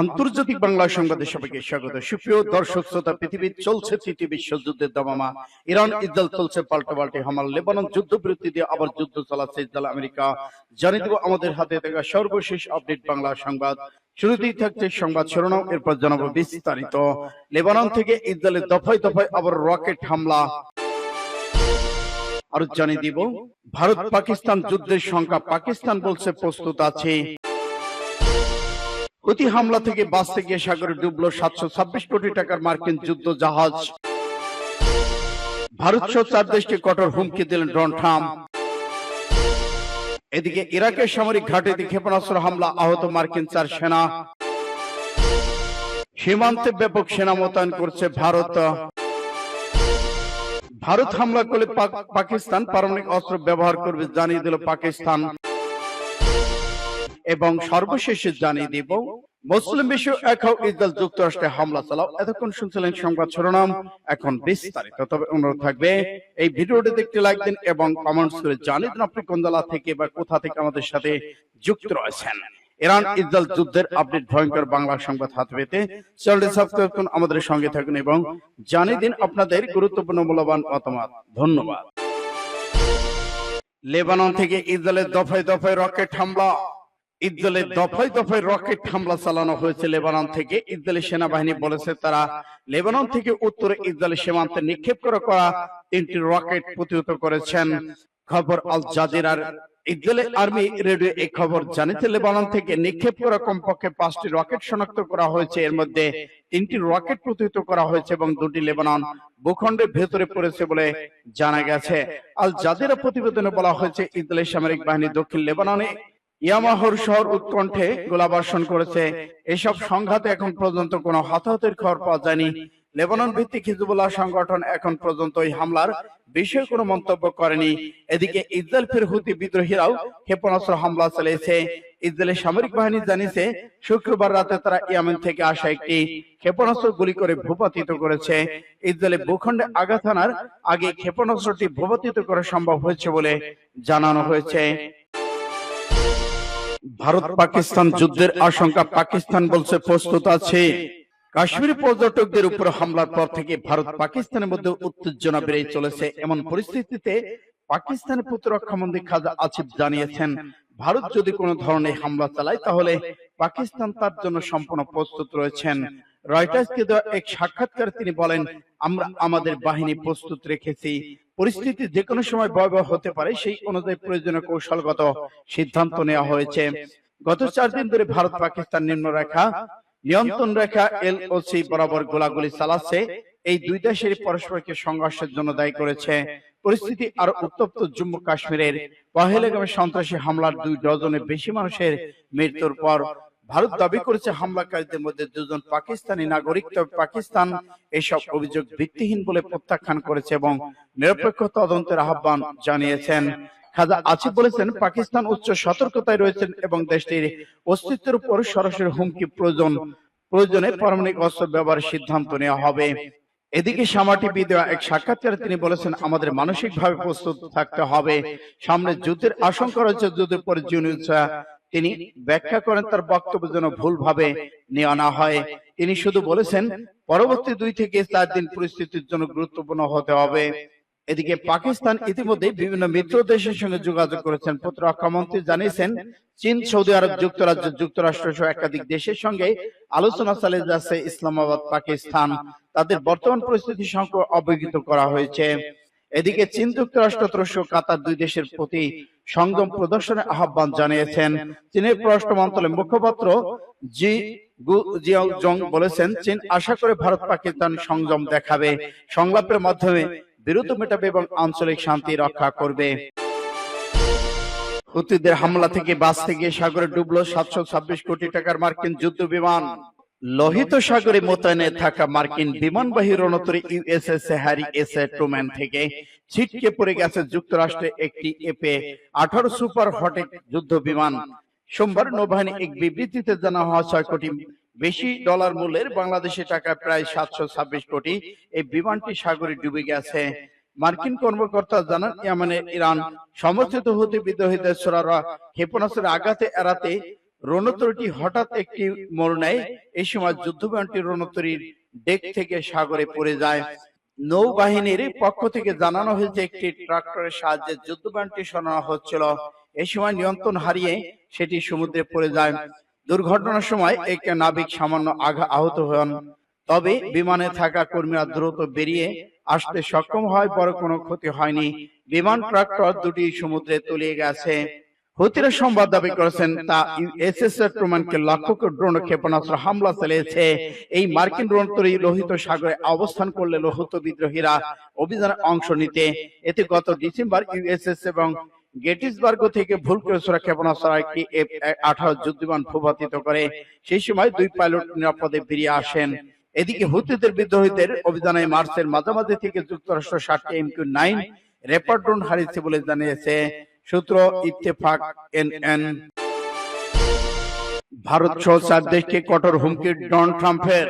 আন্তর্জাতিক বাংলা সংবাদে সবাইকে স্বাগত। সুপ্রিয় দর্শক শ্রোতা পৃথিবীর চলছে তৃতীয় বিশ্বযুদ্ধের দামামা। ইরান ইসরায়েল চলছে পাল্টা পাল্টে হামাল। লেবানন যুদ্ধ বিরতি দিয়ে আবার যুদ্ধ চালাচ্ছে ইসরায়েল, আমেরিকা। জানিয়ে দেব আমাদের হাতে থাকা সর্বশেষ আপডেট বাংলা সংবাদ। শুরুতেই থাকছে সংবাদ শিরোনাম, এরপর জানাব বিস্তারিত। লেবানন থেকে ইসরায়েলের দফায় দফায় আবার রকেট হামলা। আরও জানিয়ে দিব ভারত পাকিস্তান যুদ্ধের সংখ্যা পাকিস্তান বলছে প্রস্তুত আছে। প্রতি হামলা থেকে বাঁচতে গিয়ে সাগরে ডুবলো সাতশো ছাব্বিশ কোটি টাকার মার্কিন যুদ্ধ জাহাজ। ভারত সহ চার দেশকে কঠোর হুমকি দিলেন ডোনাল্ড ট্রাম্প। এদিকে ইরাকের সামরিক ঘাটিতে ক্ষেপণাস্ত্র হামলা আহত মার্কিন চার সেনা। সীমান্তে ব্যাপক সেনা মোতায়েন করছে ভারত। ভারত হামলা করলে পাকিস্তান পারমাণবিক অস্ত্র ব্যবহার করবে জানিয়ে দিল পাকিস্তান। এবং সর্বশেষে জানিয়ে দিব মুসলিম বিশ্ব একাও ইসরায়েল যুক্তরাষ্ট্রে হামলা চালাও। এতক্ষণ শুনছিলেন সংবাদ শিরোনাম। এখন বিস্তারিত। তবে অনুরোধ থাকবে এই ভিডিওটি দেখতে লাইক দিন এবং কমেন্টস করে জানিয়ে দিন আপনি কোন জেলা থেকে বা কোথা থেকে আমাদের সাথে যুক্ত রয়েছেন। ইরান ইসরায়েল যুদ্ধের আপডেট ভয়ঙ্কর বাংলা সংবাদ হাতে পেতে চ্যানেলটি সাবস্ক্রাইব করুন আমাদের সঙ্গে থাকুন এবং জানিয়ে দিন আপনাদের গুরুত্বপূর্ণ মূল্যবান মতামত ধন্যবাদ লেবানন থেকে ইসরায়েলের দফায় দফায় রকেট হামলা ইসরায়েলের দফায় দফায় রকেট হামলা চালানো হয়েছে লেবানন থেকে। ইসরায়েলি সেনাবাহিনী বলেছে তারা লেবানন থেকে উত্তরে ইসরায়েলি সীমান্তে নিক্ষেপ করে করা তিনটি রকেট প্রতিহত করেছেন। খবর আল জাজিরার। ইসরায়েলি আর্মি রেডিও এই খবর জানিয়েছে, লেবানন থেকে নিক্ষেপ করা কমপক্ষে পাঁচটি রকেট শনাক্ত করা হয়েছে। এর মধ্যে তিনটি রকেট প্রতিহত করা হয়েছে এবং দুটি লেবানন ভূখণ্ডের ভেতরে পড়েছে বলে জানা গেছে। আল জাজিরা প্রতিবেদনে বলা হয়েছে ইসরায়েলি সামরিক বাহিনী দক্ষিণ লেবাননে ইয়ামাহর শহর উৎকণ্ঠে গোলাবর্ষণ করেছে। এসব সংঘাতে এখন পর্যন্ত কোনো হতাহতের খবর পাওয়া যায়নি। লেবানন ভিত্তিক হিজবুল্লাহ সংগঠন এখন পর্যন্ত এই হামলার বিষয়ে কোনো মন্তব্য করেনি। এদিকে ইসরায়েল ফের হুতি বিদ্রোহীরাও ক্ষেপণাস্ত্র হামলা চালিয়েছে। ইসরায়েলের সামরিক বাহিনী জানিয়েছে, শুক্রবার রাতে তারা ইয়ামেন থেকে আসা একটি ক্ষেপণাস্ত্র গুলি করে ভূপাতিত করেছে। ইসরায়েলের ভূখণ্ডে আঘাত হানার আগে ক্ষেপণাস্ত্রটি ভূপাতিত করা সম্ভব হয়েছে বলে জানানো হয়েছে। ভারত পাকিস্তান যুদ্ধের আশঙ্কা পাকিস্তান বলছে প্রস্তুত আছে। কাশ্মীরি পর্যটকদের উপর হামলার পর থেকে ভারত পাকিস্তানের মধ্যে উত্তেজনা বেড়ে চলেছে। এমন পরিস্থিতিতে পাকিস্তানের প্রতিরক্ষা মন্ত্রী খাজা আসিফ জানিয়েছেন ভারত যদি কোনো ধরনের হামলা চালায় তাহলে পাকিস্তান তার জন্য সম্পূর্ণ প্রস্তুত রয়েছেন। রয়টার্সকে দেওয়া এক সাক্ষাৎকারে তিনি বলেন আমরা আমাদের বাহিনী প্রস্তুত রেখেছি পরিস্থিতি যে কোনো সময় ভয়াবহ হতে পারে, সেই অনুযায়ী প্রয়োজনীয় কৌশলগত সিদ্ধান্ত নেওয়া হয়েছে। গত চার দিন ধরে ভারত পাকিস্তান নিম্নরেখা নিয়ন্ত্রণ রেখা এলওসি বরাবর গোলাগুলি চালাচ্ছে। এই দুই দেশের পরস্পরকে সংঘর্ষের জন্য দায়ী করেছে। পরিস্থিতি আরও উত্তপ্ত জম্মু কাশ্মীরের পহেলগামে সন্ত্রাসী হামলার দুই ডজনের বেশি মানুষের মৃত্যুর পর ভারত দাবি করেছে হামলাকারীদের মধ্যে দুজন পাকিস্তানি নাগরিক তবে পাকিস্তান এসব অভিযোগ ভিত্তিহীন বলে প্রত্যাখ্যান করেছে এবং নিরপেক্ষ তদন্তের আহ্বান জানিয়েছেন। খাজা আসিফ বলেছেন পাকিস্তান উচ্চ সতর্কতায় রয়েছেন এবং দেশটির অস্তিত্বের উপর সরাসরি হুমকি প্রয়োজন প্রয়োজনে পারমাণবিক অস্ত্র ব্যবহারের সিদ্ধান্ত নেওয়া হবে। এদিকে সামাটি দেওয়া এক সাক্ষাৎকারে তিনি বলেছেন আমাদের মানসিকভাবে প্রস্তুত থাকতে হবে। সামনে যুদ্ধের আশঙ্কা রয়েছে যুদ্ধের পরে জিনিসা তিনি ব্যাখ্যা করেন তার বক্তব্য যেন ভুলভাবে নেওয়া না হয়। তিনি শুধু বলেছেন, পরবর্তী দুই থেকে চার দিন পরিস্থিতির জন্য গুরুত্বপূর্ণ হতে হবে। এদিকে পাকিস্তান ইতিমধ্যে বিভিন্ন মিত্র দেশের সঙ্গে যোগাযোগ করেছেন। প্রতিরক্ষা মন্ত্রী জানিয়েছেন, চীন, সৌদি আরব যুক্তরাজ্য, যুক্তরাষ্ট্র সহ একাধিক দেশের সঙ্গে আলোচনা চালিয়ে যাচ্ছে ইসলামাবাদ, পাকিস্তান। তাদের বর্তমান পরিস্থিতি সম্পর্কে অবহিত করা হয়েছে। এদিকে চীন যুক্তরাষ্ট্র, তুরস্ক কাতার দুই দেশের প্রতি সংযম প্রদর্শনের আহ্বান জানিয়েছেন। চীনের পররাষ্ট্র মন্ত্রণালয়ের মুখপাত্র জি গু জং বলেছেন, চীন আশা করে ভারত পাকিস্তান সংযম দেখাবে, সংলাপের মাধ্যমে বিরোধ মেটাবে এবং আঞ্চলিক শান্তি রক্ষা করবে। হুতিদের হামলা থেকে বাঁচতে গিয়ে সাগরে ডুবল সাতশো ছাব্বিশ কোটি টাকার মার্কিন যুদ্ধ বিমান। লোহিত সাগরে মোতায়েনে থাকা মার্কিন বিমানবাহী রণতরী USS Harry S A Truman থেকে ছিটকে পড়ে গেছে যুক্তরাষ্ট্রে একটি এপে আঠারো সুপার হটেক যুদ্ধ বিমান। সোমবার নৌবাহিনী এক বিবৃতিতে জানা হওয়া ছয় কোটি বেশি ডলার মূল্যের বাংলাদেশি টাকা প্রায় সাতশো ছাব্বিশ কোটি এই বিমানটি সাগরে ডুবে গেছে। মার্কিন কর্মকর্তা জানান ইয়ামানের ইরান সমর্থিত হতে বিদ্রোহীদের ছোড়ারা ক্ষেপণাস্ত্রের আঘাতে এড়াতে রণতরীটি হঠাৎ একটি মোড় নেয়। এই সময় যুদ্ধবিমানটি রণতরীর ডেক থেকে সাগরে পড়ে যায়। নৌবাহিনীর পক্ষ থেকে জানানো হয়েছে একটি ট্রাক্টরের সাহায্যে যুদ্ধবিমানটি সরানো হচ্ছিল। এই সময় নিয়ন্ত্রণ হারিয়ে সেটি সমুদ্রে পড়ে যায়। দুর্ঘটনার সময় এক নাবিক সামান্য আঘা আহত হন। তবে বিমানে থাকা কর্মীরা দ্রুত বেরিয়ে আসতে সক্ষম হয়। বড় কোনো ক্ষতি হয়নি। বিমান ট্রাক্টর দুটি সমুদ্রে তলিয়ে গেছে। হুতিরা সংবাদ দাবি করেছেন, তা ইউএসএস ট্রুম্যানকে লক্ষ্য করে ড্রোন ক্ষেপণাস্ত্র হামলা চালিয়েছে। এই মার্কিন ড্রোন তৈরি লোহিত সাগরে অবস্থান করলে লোহিত বিদ্রোহীরা অভিযানে অংশ নিতে। এতে গত ডিসেম্বর ইউএসএস এবং গেটিসবার্গ থেকে ভুল করে ছোড়া ক্ষেপণাস্ত্র একটি এফ আঠারো যুদ্ধবিমান ভূপাতিত করে। সেই সময় দুই পাইলট নিরাপদে বেরিয়ে আসেন। এদিকে হুতিদের বিদ্রোহীদের অভিযানে মার্চের মাঝামাঝি থেকে যুক্তরাষ্ট্র ষাটটি এমকিউ নাইন রেপার ড্রোন হারিয়েছে বলে জানিয়েছে। সূত্র ইত্তেফাক এন এন ভারত সহ চার দেশকে কঠোর হুমকি, ডোনাল্ড ট্রাম্পের।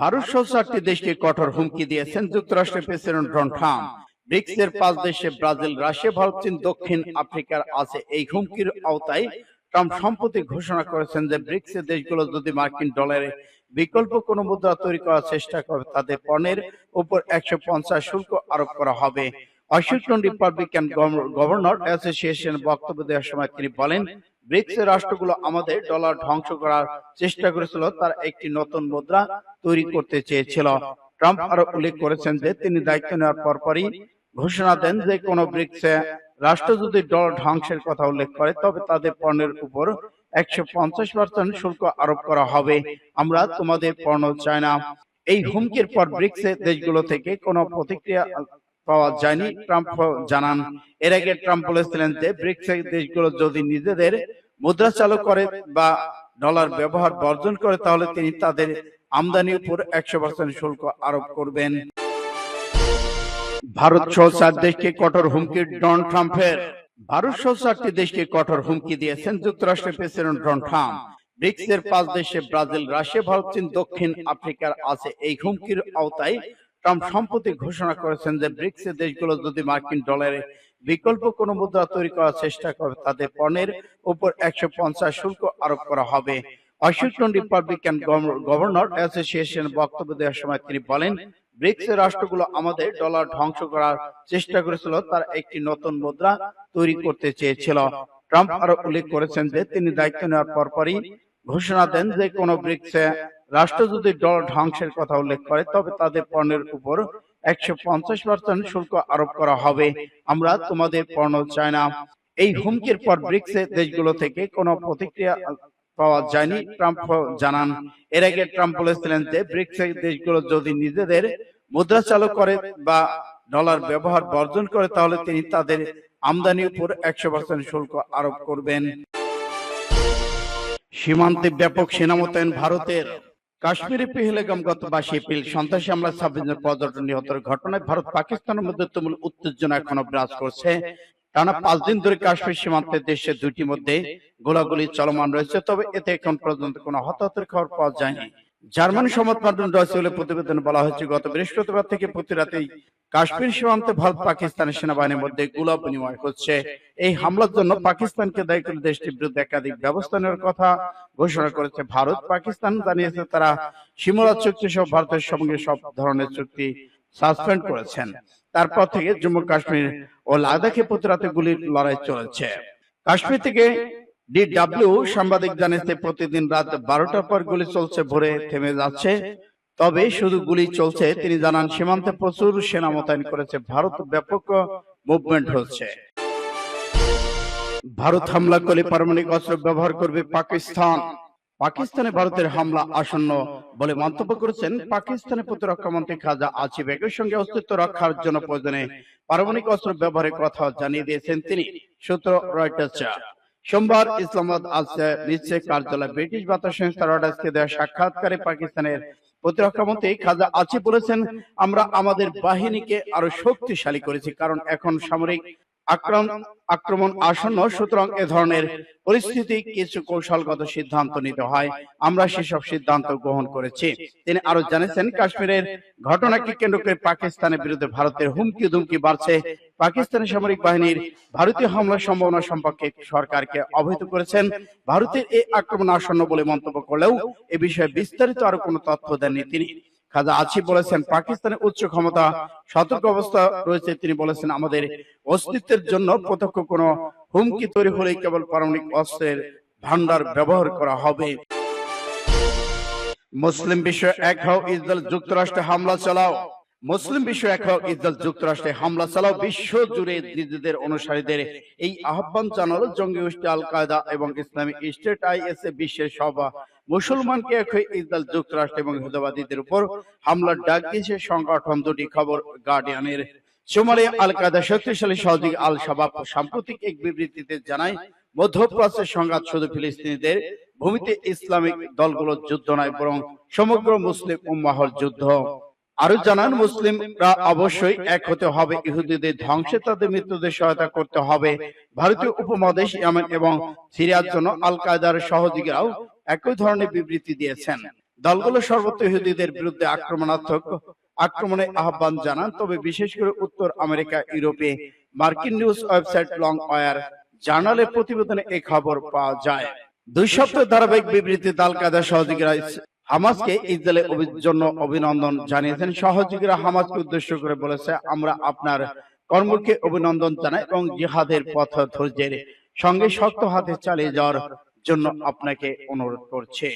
ভারত সহ চারটি দেশকে কঠোর হুমকি দিয়েছেন যুক্তরাষ্ট্রের প্রেসিডেন্ট ডোনাল্ড ট্রাম্প। ব্রিক্স এর পাঁচ দেশে ব্রাজিল, রাশিয়া, ভারত, চীন, দক্ষিণ আফ্রিকার আছে। এই হুমকির আওতায় ট্রাম্প সম্প্রতি ঘোষণা করেছেন যে ব্রিক্স এর দেশগুলো যদি মার্কিন ডলারে বিকল্প কোন মুদ্রা তৈরি করার চেষ্টা করে তাদের পণ্যের উপর একশো পঞ্চাশ শুল্ক আরোপ করা হবে। ওয়াশিংটন রিপাবলিকান গভর্নর অ্যাসোসিয়েশন বক্তব্য দেওয়ার সময় তিনি বলেন ব্রিক্স রাষ্ট্রগুলো আমাদের ডলার ধ্বংস করার চেষ্টা করেছিল তার একটি নতুন মুদ্রা তৈরি করতে চেয়েছিল। ট্রাম্প আরও উল্লেখ করেছেন যে তিনি দায়িত্ব নেওয়ার পরপরই ঘোষণা দেন যে কোন ব্রিক্স রাষ্ট্র যদি ডলার ধ্বংসের কথা উল্লেখ করে তবে তাদের পণ্যের উপর একশো পঞ্চাশ পার্সেন্ট শুল্ক আরোপ করা হবে। আমরা তোমাদের পণ্য চাই না এই হুমকির পর ব্রিক্স দেশগুলো থেকে কোনো প্রতিক্রিয়া পাওয়া যায়নি। ট্রাম্প জানান এর আগে ট্রাম্প বলেছিলেন যে ব্রিক্স দেশগুলো যদি নিজেদের মুদ্রা চালু করে বা ডলার ব্যবহার বর্জন করে তাহলে তিনি তাদের আমদানির উপর একশো পার্সেন্ট শুল্ক আরোপ করবেন। ভারত সহ চার দেশকে কঠোর হুমকি ডোনাল্ড ট্রাম্পের। ভারত সহ চারটি দেশকে কঠোর হুমকি দিয়েছেন। যুক্তরাষ্ট্রের প্রেসিডেন্ট ডোনাল্ড ট্রাম্প। ব্রিক্স এর পাঁচ দেশে ব্রাজিল রাশিয়া ভারত চীন দক্ষিণ আফ্রিকার আছে। এই হুমকির আওতায় ট্রাম্প সম্প্রতি ঘোষণা করেছেন যে ব্রিক্স এর দেশগুলো যদি মার্কিন ডলারে বিকল্প কোন মুদ্রা তৈরি করার চেষ্টা করে তাদের পণ্যের উপর একশো পঞ্চাশ শুল্ক আরোপ করা হবে। ওয়াশিংটন রিপাবলিকান গভর্নর অ্যাসোসিয়েশন বক্তব্য দেওয়ার সময় তিনি বলেন ব্রিক্স রাষ্ট্রগুলো আমাদের ডলার ধ্বংস করার চেষ্টা করেছিল, তার একটি নতুন মুদ্রা তৈরি করতে চেয়েছিল। ট্রাম্প আরও উল্লেখ করেছেন যে তিনি দায়িত্ব নেওয়ার পরপরই ঘোষণা দেন যে কোন ব্রিক্স রাষ্ট্র যদি ডলার ধ্বংসের কথা উল্লেখ করে, তবে তাদের পণ্যের উপর একশো পঞ্চাশ পার্সেন্ট শুল্ক আরোপ করা হবে। আমরা তোমাদের পণ্য চাই না। এই হুমকির পর ব্রিক্স দেশগুলো থেকে কোনো প্রতিক্রিয়া পাওয়া যায়নি ট্রাম্প জানান। এর আগে ট্রাম্প বলেছিলেন যে, ব্রিক্স দেশগুলো যদি নিজেদের মুদ্রা চালু করে বা ডলার ব্যবহার বর্জন করে, তাহলে তিনি তাদের আমদানির উপর একশো পার্সেন্ট শুল্ক আরোপ করবেন। সীমান্তে ব্যাপক সেনা মোতায়েন ভারতের। কাশ্মীরে পেহেলগাম গত এপ্রিল সন্ত্রাসী হামলা ছাব্বিশ পর্যটন নিহতের ঘটনায় ভারত পাকিস্তানের মধ্যে তুমুল উত্তেজনা এখনও বিরাজ করছে। টানা পাঁচ দিন ধরে কাশ্মীর সীমান্তে দেশের দুইটির মধ্যে গোলাগুলি চলমান রয়েছে, তবে এতে এখন পর্যন্ত কোনো হতাহতের খবর পাওয়া যায়নি। জার্মানি সংবাদ মাধ্যম বলে প্রতিবেদন বলা হয়েছে, গত বৃহস্পতিবার থেকে প্রতি রাতেই কাশ্মীর সীমান্তে ভারত পাকিস্তানের সেনাবাহিনীর মধ্যে গোলা বিনিময় হচ্ছে। এই হামলার জন্য পাকিস্তানকে দায়ী করে দেশটির বিরুদ্ধে একাধিক ব্যবস্থা নেওয়ার কথা ঘোষণা করেছে ভারত। পাকিস্তান জানিয়েছে, তারা সীমানা চুক্তি সহ ভারতের সঙ্গে সব ধরনের চুক্তি সাসপেন্ড করেছেন। তারপর থেকে জম্মু কাশ্মীর ও লাদাখে প্রতি রাতে গুলির লড়াই চলেছে। কাশ্মীর থেকে ডিডব্লিউ সাংবাদিক জানিয়েছে প্রতিদিন রাত বারোটার পর গুলি চলছে ভোরে থেমে যাচ্ছে। তবে শুধু গুলি চলছে তিনি জানান সীমান্তে প্রচুর সেনা মোতায়েন করেছে ভারত ব্যাপক মুভমেন্ট হচ্ছে। ভারত হামলা করলে পারমাণবিক অস্ত্র ব্যবহার করবে পাকিস্তান। পাকিস্তানে। ভারতের হামলা আসন্ন বলে মন্তব্য করেছেন পাকিস্তানের প্রতিরক্ষা মন্ত্রী খাজা আসিফ একই সঙ্গে অস্তিত্ব রক্ষার জন্য প্রয়োজনে পারমাণবিক অস্ত্র ব্যবহারের কথা জানিয়ে দিয়েছেন তিনি। সূত্র রয়টার্স সোমবার ইসলামাবাদ আছে নিচ্ছে কার্যালয় ব্রিটিশ বার্তা সংস্থা রয়টার্সকে দেওয়া সাক্ষাৎকারে পাকিস্তানের প্রতিরক্ষা মন্ত্রী খাজা আছি বলেছেন, আমরা আমাদের বাহিনীকে আরও শক্তিশালী করেছি, কারণ এখন সামরিক আক্রমণ আসন্ন, সুতরাং এ ধরনের পরিস্থিতি কিছু কৌশলগত সিদ্ধান্ত নিতে হয়। আমরা সেসব সিদ্ধান্ত গ্রহণ করেছি। তিনি আরও জানিয়েছেন, কাশ্মীরের ঘটনাকে কেন্দ্র করে পাকিস্তানের বিরুদ্ধে ভারতের হুমকি দুমকি বাড়ছে। পাকিস্তানের সামরিক বাহিনীর ভারতীয় হামলার সম্ভাবনা সম্পর্কে সরকারকে অবহিত করেছেন। ভারতের এই আক্রমণ আসন্ন বলে মন্তব্য করলেও এ বিষয়ে বিস্তারিত আরও কোনো তথ্য দেননি তিনি। খাজা আছি বলেছেন পাকিস্তানের উচ্চ ক্ষমতা সতর্ক অবস্থা রয়েছে তিনি বলেছেন আমাদের অস্তিত্বের জন্য প্রত্যক্ষ কোনো হুমকি তৈরি হলেই কেবল পারমাণবিক অস্ত্রের ভান্ডার ব্যবহার করা হবে। মুসলিম বিশ্ব এক হও ইসরায়েল যুক্তরাষ্ট্রে হামলা চালাও। মুসলিম বিশ্ব এক হও ইসরায়েল যুক্তরাষ্ট্রে হামলা চালাও। বিশ্ব জুড়ে নিজেদের অনুসারীদের এই আহ্বান জানালো জঙ্গি গোষ্ঠী আল কায়দা এবং ইসলামী স্টেট আইএস বিশ্বের সব মুসলমানকে ইসরায়েল যুক্তরাষ্ট্র এবং হিন্দুবাদীদের উপর হামলার ডাক দিয়েছে। সংগঠন দুটি খবর গার্ডিয়ানের। সোমালিয়া আল কায়দা শক্তিশালী সহযোগী আল শাবাব সাম্প্রতিক এক বিবৃতিতে জানায়, মধ্যপ্রাচ্যের সংঘাত শুধু ফিলিস্তিনিদের ভূমিতে ইসলামিক দলগুলোর যুদ্ধ নয়, বরং সমগ্র মুসলিম উম্মাহর যুদ্ধ। আরও জানান, মুসলিমরা অবশ্যই এক হতে হবে, ইহুদিদের ধ্বংসে তাদের মৃত্যুদের সহায়তা করতে হবে। ভারতীয় উপমহাদেশ, ইয়ামেন এবং সিরিয়ার জন্য আল কায়দার সহযোগীরাও একই ধরনের বিবৃতি দিয়েছেন। দলগুলো সর্বত্র ইহুদিদের বিরুদ্ধে আক্রমণাত্মক আক্রমণে আহ্বান জানান, তবে বিশেষ করে উত্তর আমেরিকা, ইউরোপে। মার্কিন নিউজ ওয়েবসাইট লং ওয়ার জার্নালের প্রতিবেদনে এই খবর পাওয়া যায়। দুই সপ্তাহ ধারাবাহিক বিবৃতি দাল কায়দা সহযোগীরা হামাসকে ইসরায়েলের জন্য অভিনন্দন জানিয়েছেন। সহযোগীরা হামাসকে উদ্দেশ্য করে বলেছে, আমরা আপনার কর্মকে অভিনন্দন জানাই এবং জিহাদের পথ ধৈর্যের সঙ্গে শক্ত হাতে চালিয়ে যাওয়ার জন্য আপনাকে অনুরোধ করছে।